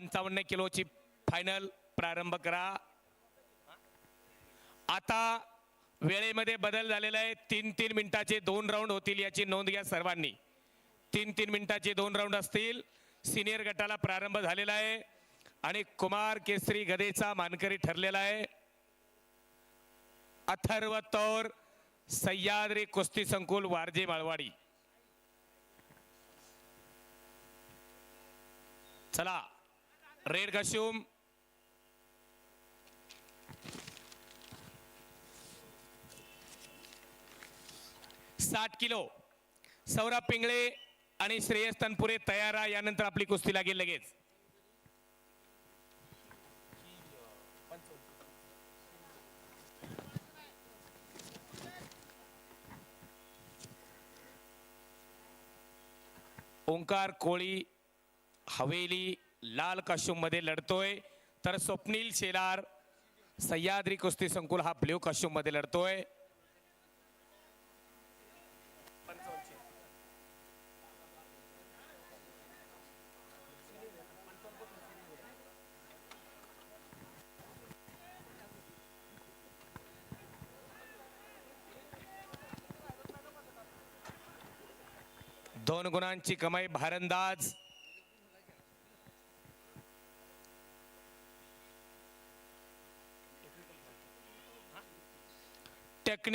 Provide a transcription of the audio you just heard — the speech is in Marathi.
पंचावन्न किलोची फायनल प्रारंभ करा. आता वेळेमध्ये बदल झालेला आहे. तीन तीन मिनिटाचे दोन राऊंड होतील याची नोंद घ्या सर्वांनी. तीन तीन मिनिटाचे दोन राऊंड असतील. सिनियर गटाला प्रारंभ झालेला आहे. आणि कुमार केसरी गदेचा मानकरी ठरलेला आहे. अथर्व तौर सह्याद्री कुस्ती संकुल वारजे माळवाडी. चला. रेड कश्यूम साठ किलो. सौरभ पिंगळे आणि श्रेयस तनपुरे तयार आहे. यानंतर आपली कुस्ती लागेल लगेच. ओंकार कोळी हवेली लाल काश्यूम लढतोय. तर स्वप्नील शेलार सह्याद्री कुस्ती संकुल हा ब्ल्यू काश्यूम लढतोय. दोन गुणांची कमाई भारंदाज. technical